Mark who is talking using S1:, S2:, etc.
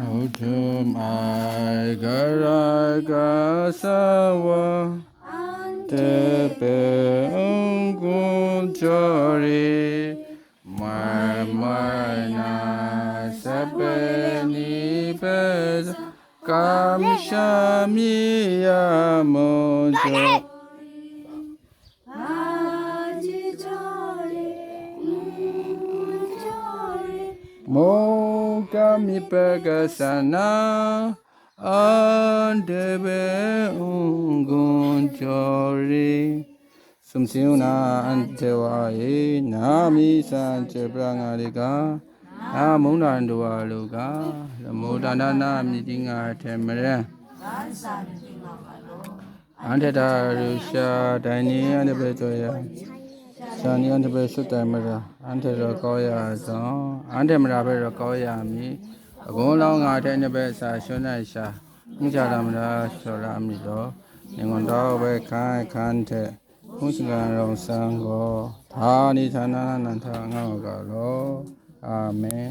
S1: 요즘 알갈알가 싸워 대배응 군절이 말말나 세배니 배자 감샤미야 먼저 음, 모ကမိပကသနာအန်တဘေဥငုံချောရီစုံစင်းနာအန်တဝါယေနာမိစံချေပရငါရီကာအာမုံနာန်တဝါလူကလမောဒါနနာမိတိငါထေမရံအန်တတာရူရှာဒိုင်နီယန်ဘေတောယဇာနီအန်တပဲစွတ်တိုင်မရာအန်တေရောကောရာဇွန်အန်တေမရာပဲရောကောရာမီအကုန်းလောင်းငါတဲ့နပဲစာရွှန်းနိုင်ရှာမြကြရမလားဆိုရာမီတော့နေကွန်တော့ပဲခိုင်ခန်းတဲ့ဘုရှင်ကရောစံကိုသာနိဌာနနန္ထငောကလောအာမင်